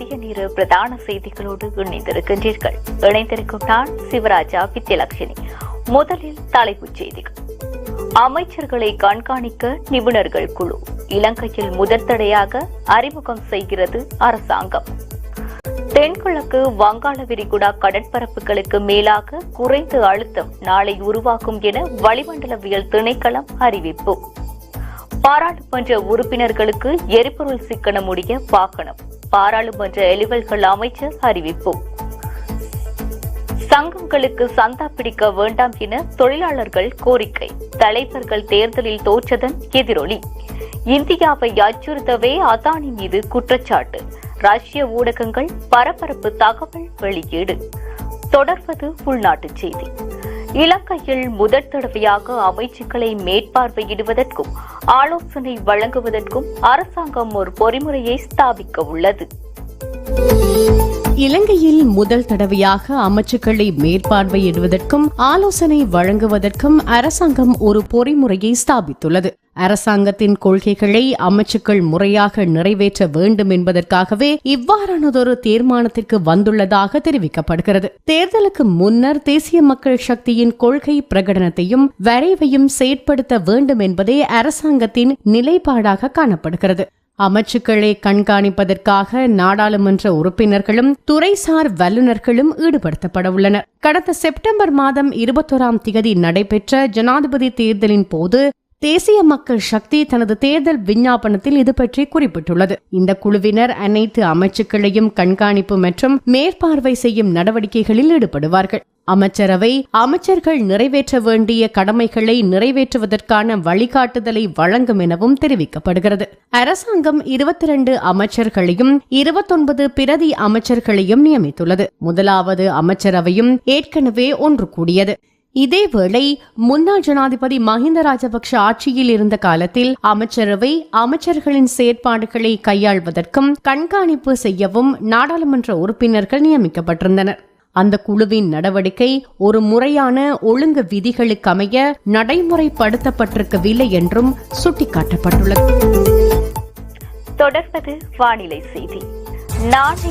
மத்திய நேர பிரதான செய்திகளோடு இணைந்திருக்கின்றீர்கள். இணைந்திருக்கும் நான் சிவராஜா வித்யலட்சுமி. முதலில் தலைப்புச் செய்திகள். அமைச்சர்களை கண்காணிக்க நிபுணர்கள் குழு. இலங்கையில் முதற்தடையாக அறிமுகம் செய்கிறது அரசாங்கம். தென்கிழக்கு வங்காள விரிகுடா கடற்பரப்புகளுக்கு மேலாக குறைந்த அழுத்தம் நாளை உருவாக்கும் என வளிமண்டலவியல் திணைக்களம் அறிவிப்பு. பாராளுமன்ற உறுப்பினர்களுக்கு எரிபொருள் சிக்கனம் உடைய வாகனம். பாராளுமன்ற எலிவல்கள் அமைச்சர் அறிவிப்பு. சங்கங்களுக்கு சந்தா பிடிக்க வேண்டாம் என தொழிலாளர்கள் கோரிக்கை. தலைவர்கள் தேர்தலில் தோற்றதன் எதிரொலி. இந்தியாவை அச்சுறுத்தவே அதானி மீது குற்றச்சாட்டு. ரஷ்ய ஊடகங்கள் பரபரப்பு தகவல் வெளியீடு. தொடர்வது உள்நாட்டு செய்தி. இலங்கையில் முதற் தடவையாக அமைச்சுக்களை மேற்பார்வையிடுவதற்கும் ஆலோசனை வழங்குவதற்கும் அரசாங்கம் ஒரு பொறிமுறையை ஸ்தாபிக்க உள்ளது. இலங்கையில் முதல் தடவையாக அமைச்சுக்களை மேற்பார்வையிடுவதற்கும் ஆலோசனை வழங்குவதற்கும் அரசாங்கம் ஒரு பொறிமுறையை ஸ்தாபித்துள்ளது. அரசாங்கத்தின் கொள்கைகளை அமைச்சுக்கள் முறையாக நிறைவேற்ற வேண்டும் என்பதற்காகவே இவ்வாறானதொரு தீர்மானத்திற்கு வந்துள்ளதாக தெரிவிக்கப்படுகிறது. தேர்தலுக்கு முன்னர் தேசிய மக்கள் சக்தியின் கொள்கை பிரகடனத்தையும் வரைவையும் செயற்படுத்த வேண்டும் என்பதே அரசாங்கத்தின் நிலைப்பாடாக காணப்படுகிறது. அமைச்சுக்களை கண்காணிப்பதற்காக நாடாளுமன்ற உறுப்பினர்களும் துறைசார் வல்லுநர்களும் ஈடுபடுத்தப்பட உள்ளனர். கடந்த செப்டம்பர் மாதம் இருபத்தோராம் திகதி நடைபெற்ற ஜனாதிபதி தேர்தலின் போது தேசிய மக்கள் சக்தி தனது தேர்தல் விஞ்ஞாபனத்தில் இது பற்றி குறிப்பிட்டுள்ளது. இந்த குழுவினர் அனைத்து அமைச்சுக்களையும் கண்காணிப்பு மற்றும் மேற்பார்வை செய்யும் நடவடிக்கைகளில் ஈடுபடுவார்கள். அமைச்சரவை அமைச்சர்கள் நிறைவேற்ற வேண்டிய கடமைகளை நிறைவேற்றுவதற்கான வழிகாட்டுதலை வழங்கும் எனவும் தெரிவிக்கப்படுகிறது. அரசாங்கம் இருபத்தி இரண்டு அமைச்சர்களையும் இருபத்தொன்பது பிரதி அமைச்சர்களையும் நியமித்துள்ளது. முதலாவது அமைச்சரவையும் ஏற்கனவே ஒன்று கூடியது இதேவேளை முன்னாள் ஜனாதிபதி மஹிந்த ராஜபக்ஷ ஆட்சியில் இருந்த காலத்தில் அமைச்சரவை அமைச்சர்களின் செயற்பாடுகளை கையாள்வதற்கும் கண்காணிப்பு செய்யவும் நாடாளுமன்ற உறுப்பினர்கள் நியமிக்கப்பட்டிருந்தனர். அந்த குழுவின் நடவடிக்கை ஒரு முறையான ஒழுங்கு விதிகளுக்கமைய நடைமுறைப்படுத்தப்பட்டிருக்கவில்லை என்றும் சுட்டிக்காட்டப்பட்டுள்ளது. தொடர்வது வானிலை செய்தி. நாளை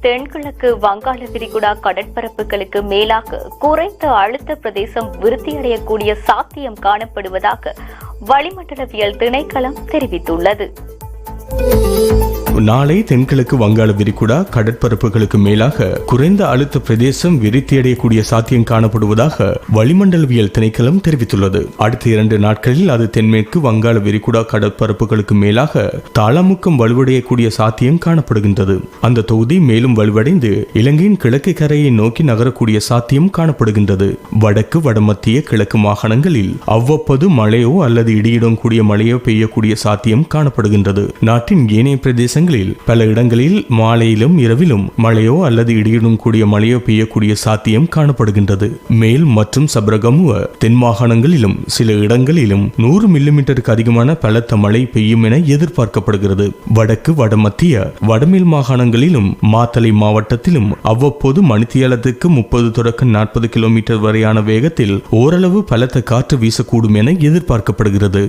தென்கிழக்கு வங்காள விரிகுடா கடற்பரப்புகளுக்கு மேலாக குறைந்த அழுத்த பிரதேசம் விருத்தியடையக்கூடிய சாத்தியம் காணப்படுவதாக வளிமண்டலவியல் திணைக்களம் தெரிவித்துள்ளது. நாளை தென்கிழக்கு வங்காள விரிகுடா கடற்பரப்புகளுக்கு மேலாக குறைந்த அழுத்த பிரதேசம் விரித்தியடையக்கூடிய சாத்தியம் காணப்படுவதாக வளிமண்டலவியல் திணைக்களம் தெரிவித்துள்ளது. அடுத்த இரண்டு நாட்களில் அது தென்மேற்கு வங்காள விரிகுடா கடற்பரப்புகளுக்கு மேலாக தாளமுக்கம் வலுவடையக்கூடிய சாத்தியம் காணப்படுகின்றது. அந்த தொகுதி மேலும் வலுவடைந்து இலங்கையின் கிழக்கு கரையை நோக்கி நகரக்கூடிய சாத்தியம் காணப்படுகின்றது. வடக்கு வடமத்திய கிழக்கு மாகாணங்களில் அவ்வப்போது மழையோ அல்லது இடியுடன் கூடிய மழையோ பெய்யக்கூடிய சாத்தியம் காணப்படுகின்றது. நாட்டின் ஏனைய பிரதேசங்களில் பல இடங்களில் மாலையிலும் இரவிலும் மழையோ அல்லது இடியுடன் கூடிய மழையோ பெய்யக்கூடிய சாத்தியம் காணப்படுகின்றது. மேல் மற்றும் சபரகமுவ தென் மாகாணங்களிலும் சில இடங்களிலும் நூறு மில்லிமீட்டருக்கு அதிகமான பலத்த மழை பெய்யும் என எதிர்பார்க்கப்படுகிறது. வடக்கு வடமத்திய வடமேல் மாகாணங்களிலும் மாத்தளை மாவட்டத்திலும் அவ்வப்போது மணித்தியாலத்துக்கு முப்பது தொடக்க நாற்பது கிலோமீட்டர் வரையான வேகத்தில் ஓரளவு பலத்த காற்று வீசக்கூடும் என எதிர்பார்க்கப்படுகிறது.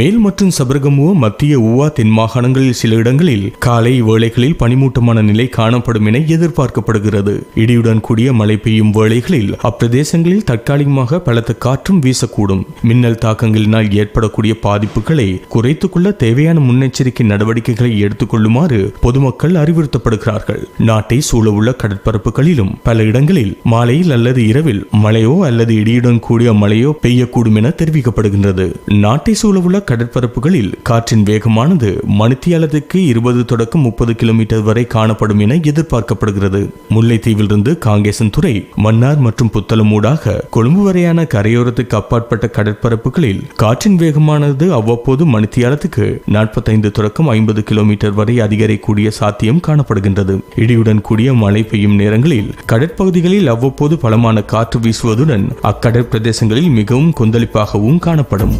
மேல் மற்றும் சபரகமுவ மத்திய உவா தென் மாகாணங்கள் மாகாணங்களில் சில இடங்களில் காலை வேளைகளில் பனிமூட்டமான நிலை காணப்படும் என எதிர்பார்க்கப்படுகிறது. இடியுடன் கூடிய மழை பெய்யும் வேளைகளில் அப்பிரதேசங்களில் தற்காலிகமாக பலத்த காற்றும் வீசக்கூடும். மின்னல் தாக்கங்களினால் ஏற்படக்கூடிய பாதிப்புகளை குறைத்துக் கொள்ள தேவையான முன்னெச்சரிக்கை நடவடிக்கைகளை எடுத்துக்கொள்ளுமாறு பொதுமக்கள் அறிவுறுத்தப்படுகிறார்கள். நாட்டை சூழவுள்ள கடற்பரப்புகளிலும் பல இடங்களில் மாலையில் அல்லது இரவில் மழையோ அல்லது இடியுடன் கூடிய மழையோ பெய்யக்கூடும் என தெரிவிக்கப்படுகின்றது. நாட்டை சூழவுள்ள கடற்பரப்புகளில் காற்றின் வேகமானது மணித்தியாலத்துக்கு இருபது தொடக்கம் முப்பது கிலோமீட்டர் வரை காணப்படும் என எதிர்பார்க்கப்படுகிறது. முல்லைத்தீவிலிருந்து காங்கேசன் துறை மன்னார் மற்றும் புத்தளம் ஊடாக கொழும்பு வரையான கரையோரத்துக்கு அப்பாற்பட்ட கடற்பரப்புகளில் காற்றின் வேகமானது அவ்வப்போது மணித்தியாலத்துக்கு நாற்பத்தைந்து தொடக்கம் ஐம்பது கிலோமீட்டர் வரை அதிகரிக்கக்கூடிய சாத்தியம் காணப்படுகின்றது. இடியுடன் கூடிய மழை பெய்யும் நேரங்களில் கடற்பகுதிகளில் அவ்வப்போது பலமான காற்று வீசுவதுடன் அக்கடற் பிரதேசங்களில் மிகவும் கொந்தளிப்பாகவும் காணப்படும்.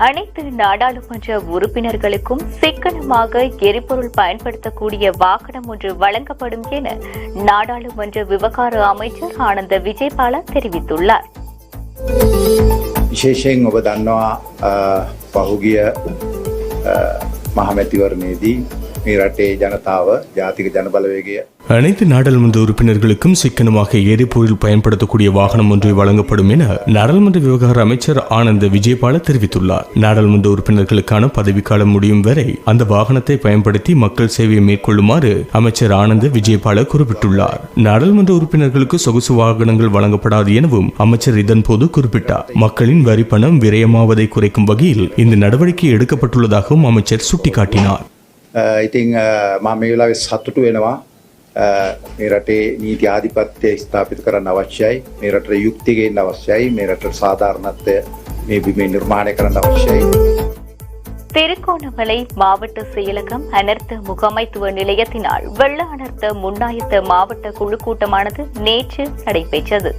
அனைத்து நாடாளுமன்ற உறுப்பினர்களுக்கும் சிக்கனமாக எரிபொருள் பயன்படுத்தக்கூடிய வாகனம் ஒன்று வழங்கப்படும் என நாடாளுமன்ற விவகார அமைச்சர் ஆனந்த விஜயபால தெரிவித்துள்ளார் විශේෂයෙන් ඔබ දන්නවා අ, පහුගිය අ, මහමැතිවරණයේදී මේ රටේ ජනතාව ජාතික ජනබලවේගය அனைத்து நாடாளுமன்ற உறுப்பினர்களுக்கும் சிக்கனமாக எரிபொருள் பயன்படுத்தக்கூடிய வாகனம் ஒன்று வழங்கப்படும் என நாடாளுமன்ற விவகார அமைச்சர் ஆனந்த விஜயபால தெரிவித்துள்ளார் நாடாளுமன்ற உறுப்பினர்களுக்கான பதவிக்காலம் முடியும் வரை அந்த வாகனத்தை பயன்படுத்தி மக்கள் சேவையை மேற்கொள்ளுமாறு அமைச்சர் ஆனந்த விஜயபால குறிப்பிட்டுள்ளார் நாடாளுமன்ற உறுப்பினர்களுக்கு சொகுசு வாகனங்கள் வழங்கப்படாது எனவும் அமைச்சர் இதன்போது குறிப்பிட்டார் மக்களின் வரி பணம் விரயமாவதை குறைக்கும் வகையில் இந்த நடவடிக்கை எடுக்கப்பட்டுள்ளதாகவும் அமைச்சர் சுட்டிக்காட்டினார் අ, ඉතිං අ, මම මේ වෙලාවේ සතුටු වෙනවා අ, මේ රටේ නීති ආධිපත්‍යය ස්ථාපිත කරන්න අවශ්‍යයි මේ රටට යුක්තිගෙන් අවශ්‍යයි මේ රට සාධාරණත්වය මේ බිමේ නිර්මාණය කරන්න අවශ්‍යයි திருகோணமலை மாவட்ட செயலகம் அனர்த்த முகாமைத்துவ நிலையத்தினால் வெள்ள அனர்த்த முன்னாயத்த மாவட்ட குழு கூட்டமானது நேற்று நடைபெற்றது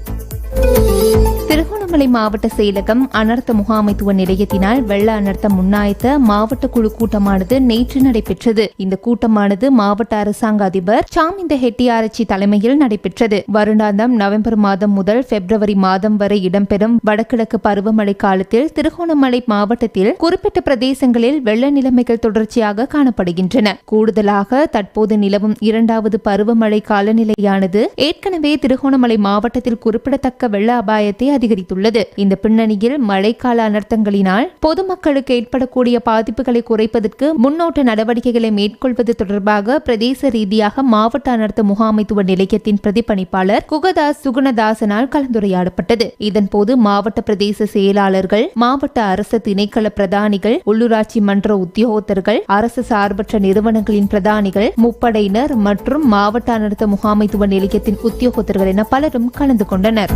திருகோணமலை மாவட்ட செயலகம் அனர்த்த முகாமைத்துவ நிலையத்தினால் வெள்ள அனர்த்தம் முன்னாயத்த மாவட்ட குழு கூட்டமானது நேற்று நடைபெற்றது. இந்த கூட்டமானது மாவட்ட அரசாங்க அதிபர் சாமிந்த ஹெட்டியாரச்சி தலைமையில் நடைபெற்றது. வருடாந்தம் நவம்பர் மாதம் முதல் பிப்ரவரி மாதம் வரை இடம்பெறும் வடகிழக்கு பருவமழை காலத்தில் திருகோணமலை மாவட்டத்தில் குறிப்பிட்ட பிரதேசங்களில் வெள்ள நிலைமைகள் தொடர்ச்சியாக காணப்படுகின்றன. கூடுதலாக தற்போது நிலவும் இரண்டாவது பருவமழை காலநிலையானது ஏற்கனவே திருகோணமலை மாவட்டத்தில் குறிப்பிடத்தக்க வெள்ள அபாயத்தை அதிகரித்துள்ளது. இந்த பின்னணியில் மழைக்கால அனர்த்தங்களினால் பொதுமக்களுக்கு ஏற்படக்கூடிய பாதிப்புகளை குறைப்பதற்கு முன்னோட்ட நடவடிக்கைகளை மேற்கொள்வது தொடர்பாக பிரதேச ரீதியாக மாவட்ட அனர்த்த முகாமைத்துவ நிலையத்தின் பிரதிப்பணிப்பாளர் குகதாஸ் சுகுணதாசனால் கலந்துரையாடப்பட்டது. இதன்போது மாவட்ட பிரதேச செயலாளர்கள் மாவட்ட அரசு திணைக்கள பிரதானிகள் உள்ளூராட்சி மன்ற உத்தியோகத்தர்கள் அரசு சார்பற்ற நிறுவனங்களின் பிரதானிகள் முப்படையினர் மற்றும் மாவட்ட அனர்த்த முகாமைத்துவ நிலையத்தின் உத்தியோகத்தர்கள் என பலரும் கலந்து கொண்டனர்.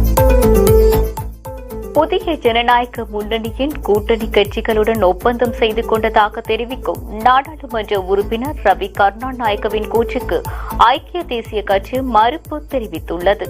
புதிய ஜனநாயக முன்னணியின் கூட்டணி கட்சிகளுடன் ஒப்பந்தம் செய்து கொண்டதாக தெரிவிக்கும் நாடாளுமன்ற உறுப்பினர் ரவி கருணாநாயக்கவின் கூற்றுக்கு ஐக்கிய தேசிய கட்சி மறுப்பு தெரிவித்துள்ளது.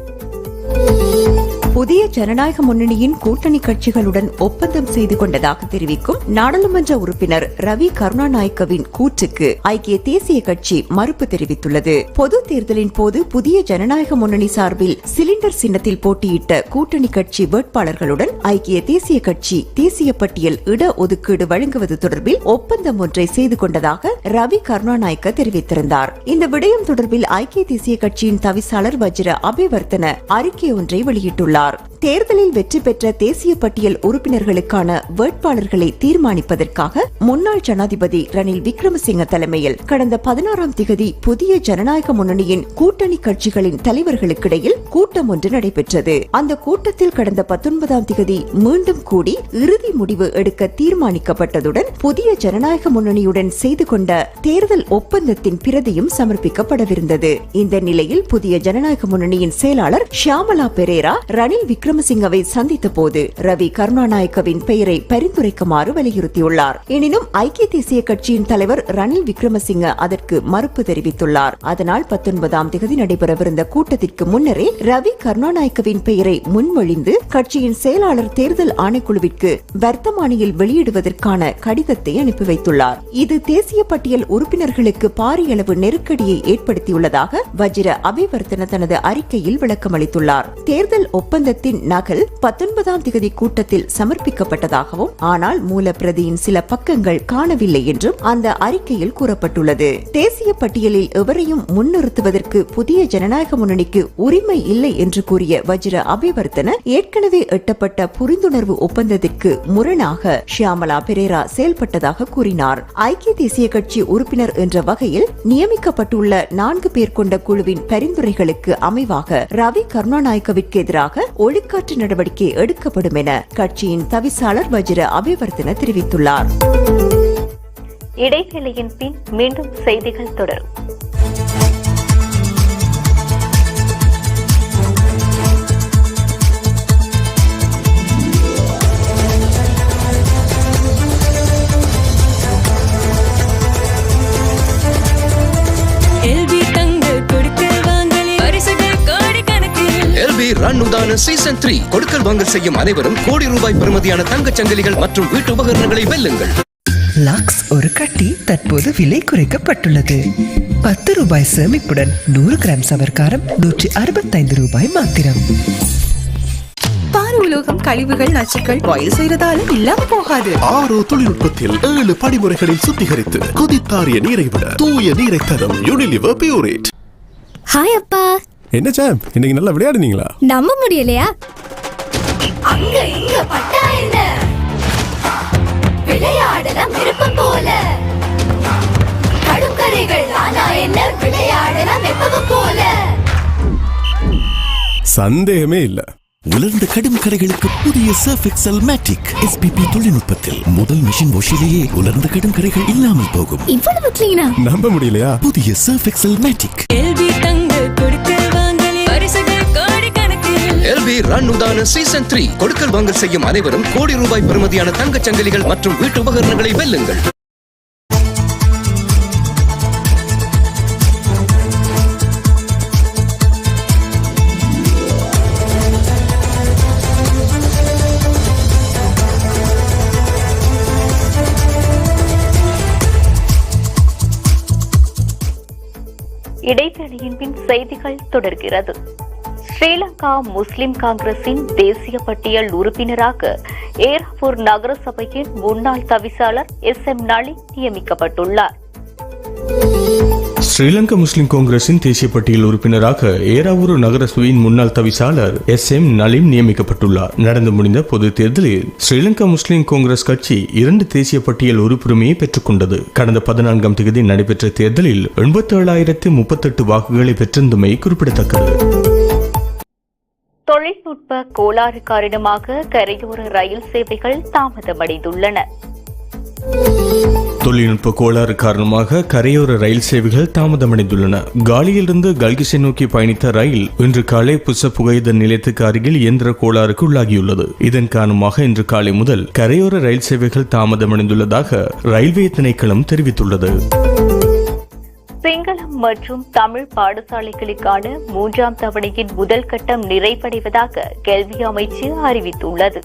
புதிய ஜனநாயக முன்னணியின் கூட்டணி கட்சிகளுடன் ஒப்பந்தம் செய்து கொண்டதாக தெரிவிக்கும் நாடாளுமன்ற உறுப்பினர் ரவி கருணாநாயக்கவின் கூற்றுக்கு ஐக்கிய தேசிய கட்சி மறுப்பு தெரிவித்துள்ளது. பொது தேர்தலின் போது புதிய ஜனநாயக முன்னணி சார்பில் சிலிண்டர் சின்னத்தில் போட்டியிட்ட கூட்டணி கட்சி வேட்பாளர்களுடன் ஐக்கிய தேசிய கட்சி தேசிய பட்டியல் இட ஒதுக்கீடு வழங்குவது தொடர்பில் ஒப்பந்தம் ஒன்றை செய்து கொண்டதாக ரவி கருணாநாயக்க தெரிவித்திருந்தார். இந்த விடயம் தொடர்பில் ஐக்கிய தேசிய கட்சியின் தவிசாளர் வஜ்ர அபிவர்த்தன அறிக்கை ஒன்றை வெளியிட்டுள்ளார். dar தேர்தலில் வெற்றி பெற்ற தேசிய பட்டியல் உறுப்பினர்களுக்கான வேட்பாளர்களை தீர்மானிப்பதற்காக முன்னாள் ஜனாதிபதி ரணில் விக்ரமசிங்க தலைமையில் கடந்த பதினாறாம் திகதி புதிய ஜனநாயக முன்னணியின் கூட்டணி கட்சிகளின் தலைவர்களுக்கிடையில் கூட்டம் ஒன்று நடைபெற்றது. அந்த கூட்டத்தில் கடந்த பத்தொன்பதாம் திகதி மீண்டும் கூடி இறுதி முடிவு எடுக்க தீர்மானிக்கப்பட்டதுடன் புதிய ஜனநாயக முன்னணியுடன் செய்து கொண்ட தேர்தல் ஒப்பந்தத்தின் பிரதியும் சமர்ப்பிக்கப்படவிருந்தது. இந்த நிலையில் புதிய ஜனநாயக முன்னணியின் செயலாளர் ஷியாமலா பெரேரா ரணில் விக்ரமசிங்கவை சந்தித்த போது ரவி கருணாநாயக்கவின் பெயரை பரிந்துரைக்குமாறு வலியுறுத்தியுள்ளார். எனினும் ஐக்கிய தேசிய கட்சியின் தலைவர் ரணில் விக்ரமசிங்க அதற்கு மறுப்பு தெரிவித்துள்ளார். அதனால் பத்தொன்பதாம் தேதி நடைபெறவிருந்த கூட்டத்திற்கு முன்னரே ரவி கருணாநாயக்கவின் பெயரை முன்மொழிந்து கட்சியின் செயலாளர் தேர்தல் ஆணைக்குழுவிற்கு வர்த்தமானியில் வெளியிடுவதற்கான கடிதத்தை அனுப்பி வைத்துள்ளார். இது தேசிய பட்டியல் உறுப்பினர்களுக்கு பாரிய அளவு நெருக்கடியை ஏற்படுத்தியுள்ளதாக வஜிர அபிவர்த்தன தனது அறிக்கையில் விளக்கமளித்துள்ளார். தேர்தல் ஒப்பந்தத்தின் நகல் பத்தொன்பதாம் திகதி கூட்டத்தில் சமர்ப்பிக்கப்பட்டதாகவும் ஆனால் மூலப்பிரதியின் சில பக்கங்கள் காணவில்லை என்றும் அந்த அறிக்கையில் கூறப்பட்டுள்ளது. தேசிய பட்டியலில் எவரையும் முன்னிறுத்துவதற்கு புதிய ஜனநாயக முன்னணிக்கு உரிமை இல்லை என்று கூறிய வஜ்ர அபிவர்த்தன ஏற்கனவே எட்டப்பட்ட புரிந்துணர்வு ஒப்பந்தத்திற்கு முரணாக ஷியாமலா பெரேரா செயல்பட்டதாக கூறினார். ஐக்கிய தேசிய கட்சி உறுப்பினர் என்ற வகையில் நியமிக்கப்பட்டுள்ள நான்கு பேர் கொண்ட குழுவின் பரிந்துரைகளுக்கு அமைவாக ரவி கருணாநாயக்கவிற்கு எதிராக ஒழுக்க ஒழுக்காற்று நடவடிக்கை எடுக்கப்படும் என கட்சியின் தவிசாளர் வஜ்ர அபிவர்த்தன தெரிவித்துள்ளார். இடைவேளையின் பின் மீண்டும் செய்திகள் தொடரும். உதான சீசன் த்ரீ கொடுக்கல் வாங்கல் செய்யும் அனைவரும் கோடி ரூபாய் பெறுமதியான தங்கச் சங்கிலிகள் மற்றும் வீட்டு உபகரணங்களை வெல்லுங்கள். லக்ஸ் ஒரு கட்டி தற்போது விலை குறைக்கப்பட்டுள்ளது. பத்து ரூபாய் சேமிப்புடன் நூறு கிராம் சவர்க்காரம் நூற்றி அறுபத்தைந்து ரூபாய் மாத்திரம். பாரு உலோகம் கழிவுகள் நச்சுக்கள் பாயில் செய்யறதால இல்லாம போகாது. ஆரோ தொழில்நுட்பத்தில் ஏழு படிமுறைகளில் சுத்திகரித்து கொதித்தாரிய நீரை விட தூய நீரை தரும் யூனிலிவர் பியூரேட் ஹாய் அப்பா. என்ன சாம் இன்னைக்கு நல்லா விளையாடுனீங்களா? நம்ப முடியலையா? அங்க இங்க பட்டா என்ன? விளையாடலாம் விருப்பம் போல. கடும் கரைகள் ஆனா என்ன? விளையாடலாம் எப்பவும் போல. சந்தேகமே இல்ல. உலர்ந்த கடும் கரைகளுக்கு புதிய சர்ஃப் எக்ஸல் மேட்டிக் எஸ்பிபி தொழில்நுட்பத்தில் முதல் மிஷின் வாஷிலேயே உலர்ந்த கடும் கரைகள் இல்லாமல் போகும். இவ்வளவு கிளீனா நம்ப முடியலையா? புதிய சர்ஃப் எக்ஸல் மேட்டிக் எல்வி ரன் சீசன் த்ரீ கொடுக்கல் வாங்கல் செய்யும் அனைவரும் கோடி ரூபாய் பெறுமதியான தங்கச் சங்கிலிகள் மற்றும் வீட்டு உபகரணங்களை வெல்லுங்கள். இடைவேளையின் பின் செய்திகள் தொடர்கிறது. ஸ்ரீலங்கா முஸ்லிம் காங்கிரசின் தேசிய பட்டியல் உறுப்பினராக ஏராவூர் நகரசபையின் முன்னாள் தவிசாளர் எஸ் எம் நளின் நியமிக்கப்பட்டுள்ளார். ஸ்ரீலங்கா முஸ்லிம் காங்கிரசின் தேசிய பட்டியல் உறுப்பினராக ஏராவூர் நகர சபையின் முன்னாள் தவிசாளர் எஸ் எம் நலீம் நியமிக்கப்பட்டுள்ளார். நடந்து முடிந்த பொது தேர்தலில் ஸ்ரீலங்கா முஸ்லிம் காங்கிரஸ் கட்சி இரண்டு தேசிய பட்டியல் உறுப்புரிமையை பெற்றுக்கொண்டது கடந்த பதினான்காம் தேதி நடைபெற்ற தேர்தலில் எண்பத்தி ஏழாயிரத்தி முப்பத்தெட்டு வாக்குகளை பெற்றிருந்தமை குறிப்பிடத்தக்கது. தொழில்நுட்ப கோளாறு காரணமாக கரையோர ரயில் சேவைகள் தாமதமடைந்துள்ளன. தொழில்நுட்ப கோளாறு காரணமாக கரையோர ரயில் சேவைகள் தாமதமடைந்துள்ளன. காலியிலிருந்து கல்கிசை நோக்கி பயணித்த ரயில் இன்று காலை புச புகையித நிலையத்துக்கு அருகில் இயந்திர கோளாறுக்கு உள்ளாகியுள்ளது. இதன் காரணமாக இன்று காலை முதல் கரையோர ரயில் சேவைகள் தாமதமடைந்துள்ளதாக ரயில்வே திணைக்களம் தெரிவித்துள்ளது. சிங்களம் மற்றும் தமிழ் பாடசாலைகளுக்கான மூன்றாம் தவணையின் முதல் கட்டம் நிறைவடைவதாக கல்வி அமைச்சு அறிவித்துள்ளது.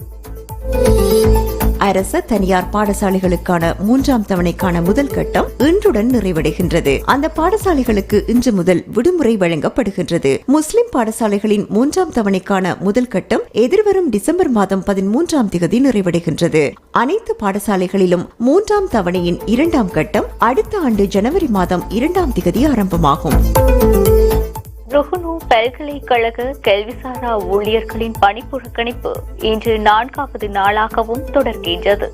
அரச தனியார் பாடசாலைகளுக்கான மூன்றாம் தவணைக்கான முதல் கட்டம் இன்றுடன் நிறைவடைகின்றது. அந்த பாடசாலைகளுக்கு இன்று முதல் விடுமுறை வழங்கப்படுகின்றது. முஸ்லிம் பாடசாலைகளின் மூன்றாம் தவணைக்கான முதல் கட்டம் எதிர்வரும் டிசம்பர் மாதம் பதிமூன்றாம் தேதி நிறைவடைகின்றது. அனைத்து பாடசாலைகளிலும் மூன்றாம் தவணையின் இரண்டாம் கட்டம் அடுத்த ஆண்டு ஜனவரி மாதம் இரண்டாம் தேதி ஆரம்பமாகும். ருகுனு பல்கலைக்கழக கல்விசாரா ஊழியர்களின் பணிப்புறக்கணிப்பு இன்று நான்காவது நாளாகவும் தொடர்கின்றது.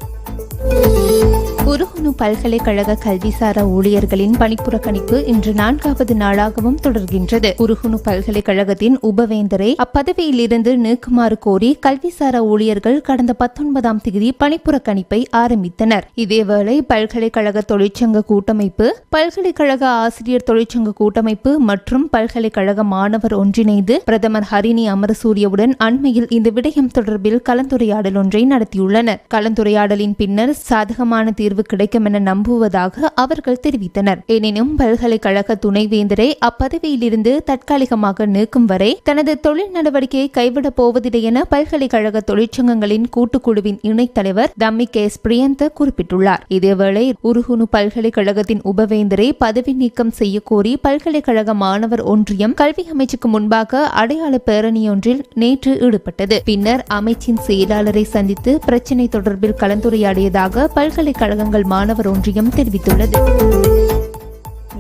குருகுனு பல்கலைக்கழக கல்விசாரா ஊழியர்களின் பணிப்புறக்கணிப்பு இன்று நான்காவது நாளாகவும் தொடர்கின்றது. குருகுனு பல்கலைக்கழகத்தின் உபவேந்தரை அப்பதவியிலிருந்து நீக்குமாறு கோரி கல்விசாரா ஊழியர்கள் கடந்த பத்தொன்பதாம் தேதி பணிப்புறக்கணிப்பை ஆரம்பித்தனர். இதேவேளை பல்கலைக்கழக தொழிற்சங்க கூட்டமைப்பு பல்கலைக்கழக ஆசிரியர் தொழிற்சங்க கூட்டமைப்பு மற்றும் பல்கலைக்கழக மாணவர் ஒன்றிணைந்து பிரதமர் ஹரிணி அமரசூரியவுடன் அண்மையில் இந்த விடயம் தொடர்பில் கலந்துரையாடல் ஒன்றை நடத்தியுள்ளனர். கலந்துரையாடலின் பின்னர் சாதகமான தீர்வு கிடைக்கும் என நம்புவதாக அவர்கள் தெரிவித்தனர். எனினும் பல்கலைக்கழக துணைவேந்தரை அப்பதவியிலிருந்து தற்காலிகமாக நீக்கும் வரை தனது தொழில் நடவடிக்கையை கைவிடப் போவதில்லை என பல்கலைக்கழக தொழிற்சங்கங்களின் கூட்டுக்குழுவின் இணைத் தலைவர் தம்மி கே. எஸ் பிரியந்த குறிப்பிட்டுள்ளார். இதேவேளை உருகுனு பல்கலைக்கழகத்தின் உபவேந்தரை பதவி நீக்கம் செய்ய கோரி பல்கலைக்கழக மாணவர் ஒன்றியம் கல்வி அமைச்சுக்கு முன்பாக அடையாள பேரணியொன்றில் நேற்று ஈடுபட்டது. பின்னர் அமைச்சின் செயலாளரை சந்தித்து பிரச்சினை தொடர்பில் கலந்துரையாடியதாக பல்கலைக்கழகங்கள் மாணவர் ஒன்றியம் தெரிவித்துள்ளது.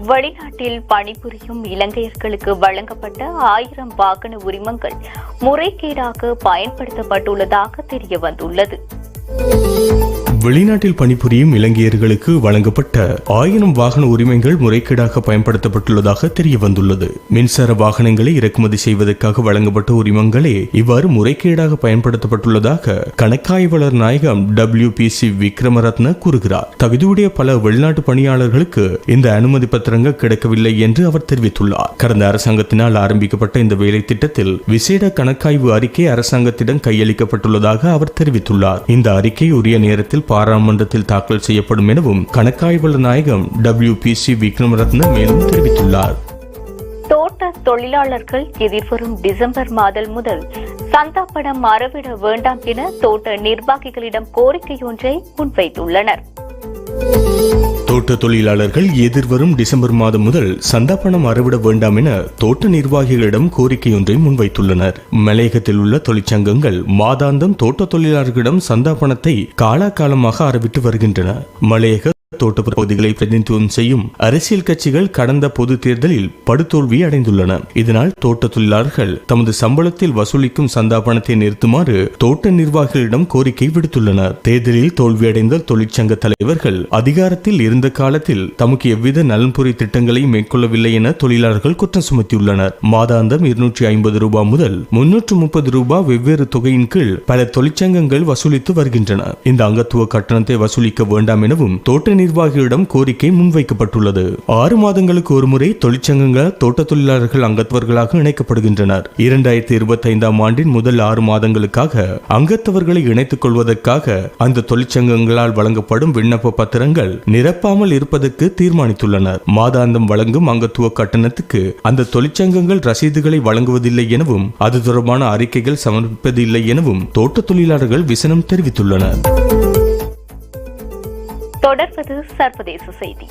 வெளிநாட்டில் பணிபுரியும் இலங்கையர்களுக்கு வழங்கப்பட்ட ஆயிரம் வாகன உரிமங்கள் முறைகேடாக பயன்படுத்தப்பட்டுள்ளதாக தெரியவந்துள்ளது. வெளிநாட்டில் பணிபுரியும் இலங்கையர்களுக்கு வழங்கப்பட்ட ஆயிரம் வாகன உரிமைகள் முறைகேடாக பயன்படுத்தப்பட்டுள்ளதாக தெரிய வந்துள்ளது மின்சார வாகனங்களை இறக்குமதி செய்வதற்காக வழங்கப்பட்ட உரிமங்களே இவ்வாறு முறைகேடாக பயன்படுத்தப்பட்டுள்ளதாக கணக்காய்வாளர் நாயகம் டபிள்யூ பி சி விக்ரமரத்ன கூறுகிறார். தகுதியுடைய பல வெளிநாட்டு பணியாளர்களுக்கு இந்த அனுமதி பத்திரங்கள் கிடைக்கவில்லை என்று அவர் தெரிவித்துள்ளார். கடந்த அரசாங்கத்தினால் ஆரம்பிக்கப்பட்ட இந்த வேலை திட்டத்தில் விசேட கணக்காய்வு அறிக்கை அரசாங்கத்திடம் கையளிக்கப்பட்டுள்ளதாக அவர் தெரிவித்துள்ளார். இந்த அறிக்கை உரிய நேரத்தில் பாராளுமன்றத்தில் தாக்கல் செய்யப்படும் எனவும் கணக்காய்வாளர் நாயகம் டபிள்யூ பி சி விக்ரமரத்ன மேலும் தெரிவித்துள்ளார். தோட்ட தொழிலாளர்கள் எதிர்வரும் டிசம்பர் மாதம் முதல் சந்தா பணம் மறவிட வேண்டாம் என தோட்ட நிர்வாகிகளிடம் கோரிக்கை ஒன்றை முன்வைத்துள்ளனர். தோட்ட தொழிலாளர்கள் எதிர்வரும் டிசம்பர் மாதம் முதல் சந்தா பணம் அறவிட வேண்டாம் என தோட்ட நிர்வாகிகளிடம் கோரிக்கை ஒன்றை முன்வைத்துள்ளனர். மலையகத்தில் உள்ள தொழிற்சங்கங்கள் மாதாந்தம் தோட்ட தொழிலாளர்களிடம் சந்தா பணத்தை காலாகாலமாக அறவிட்டு வருகின்றன. மலையக தோட்டப்புற பகுதிகளை பிரதிநிதித்துவம் செய்யும் அரசியல் கட்சிகள் கடந்த பொது தேர்தலில் படுதோல்வி அடைந்துள்ளன. இதனால் தோட்ட தொழிலாளர்கள் தமது சம்பளத்தில் வசூலிக்கும் சந்தா பணத்தை நிறுத்துமாறு தோட்ட நிர்வாகிகளிடம் கோரிக்கை விடுத்துள்ளனர். தேர்தலில் தோல்வியடைந்த தொழிற்சங்க தலைவர்கள் அதிகாரத்தில் இருந்த காலத்தில் தமக்கு எவ்வித நலன்புரி திட்டங்களை மேற்கொள்ளவில்லை என தொழிலாளர்கள் குற்றம் சுமத்தியுள்ளனர். மாதாந்தம் இருநூற்றி ஐம்பது ரூபாய் முதல் முன்னூற்று முப்பது ரூபாய் வெவ்வேறு தொகையின் கீழ் பல தொழிற்சங்கங்கள் வசூலித்து வருகின்றன. இந்த அங்கத்துவ கட்டணத்தை வசூலிக்க வேண்டாம் எனவும் தோட்ட நிர்வாகியிடம் கோரிக்கை முன்வைக்கப்பட்டுள்ளது. ஆறு மாதங்களுக்கு ஒருமுறை தொழிற்சங்கங்கள் தோட்ட தொழிலாளர்கள் அங்கத்தவர்களாக இணைக்கப்படுகின்றனர். இரண்டாயிரத்தி இருபத்தி ஐந்தாம் ஆண்டின் முதல் ஆறு மாதங்களுக்காக அங்கத்தவர்களை இணைத்துக் கொள்வதற்காக அந்த தொழிற்சங்கங்களால் வழங்கப்படும் விண்ணப்ப பத்திரங்கள் நிரப்பாமல் இருப்பதற்கு தீர்மானித்துள்ளனர். மாதாந்தம் வழங்கும் அங்கத்துவ கட்டணத்துக்கு அந்த தொழிற்சங்கங்கள் ரசீதுகளை வழங்குவதில்லை எனவும் அது தொடர்பான அறிக்கைகள் சமர்ப்பிப்பதில்லை எனவும் தோட்ட தொழிலாளர்கள் விசனம் தெரிவித்துள்ளனர். தொடர்வது சர்வதேச செய்தி.